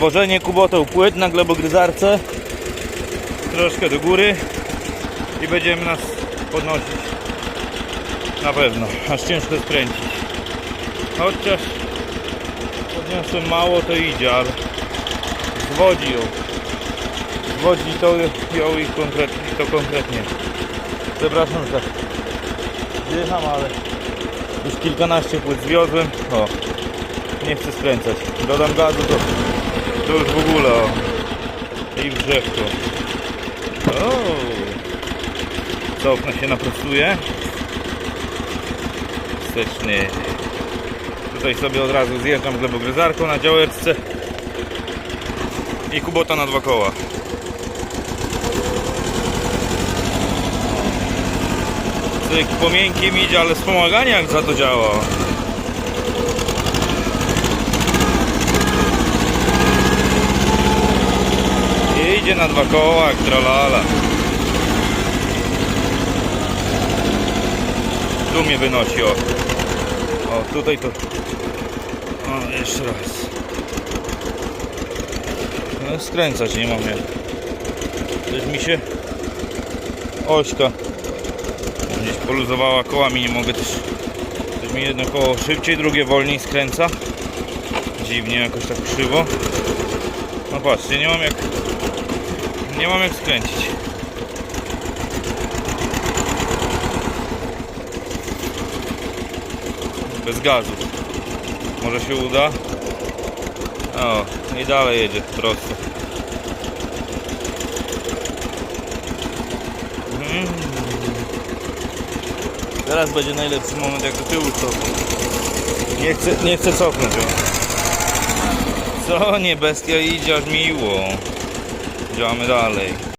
Zwożenie kuboteł płyt na glebogryzarce. Troszkę do góry. I będziemy nas podnosić. Na pewno. Aż ciężko skręcić. Chociaż podniosłem mało to idzie, ale zwodzi ją. Zwodzi to ją i konkretnie, to konkretnie. Przepraszam, że zjecham, ale już kilkanaście płyt zwiozłem. O, nie chcę skręcać. Dodam gazu, to, to już w ogóle o. I w drzewko. O, cofnę się naprostuję. Wsteczny. Tutaj sobie od razu zjeżdżam glebogryzarką na działeczce i kubota na dwa koła. Cyk, po miękkim idzie, ale wspomaganie jak za to działa. Idzie na dwa koła, tralala. Tu mnie wynosi, o. O, tutaj to... O, jeszcze raz. No, skręcać nie mam jak. Też mi się ośka gdzieś poluzowała kołami, nie mogę też też mi jedno koło szybciej, drugie wolniej skręca dziwnie jakoś tak krzywo no patrzcie, nie mam jak nie mam jak skręcić bez gazu może się uda o i dalej jedzie prosto Mm. Teraz będzie najlepszy moment jak do tyłu. Nie chcę, nie chcę cofnąć. Co nie bestia idzie aż miło. Działamy dalej.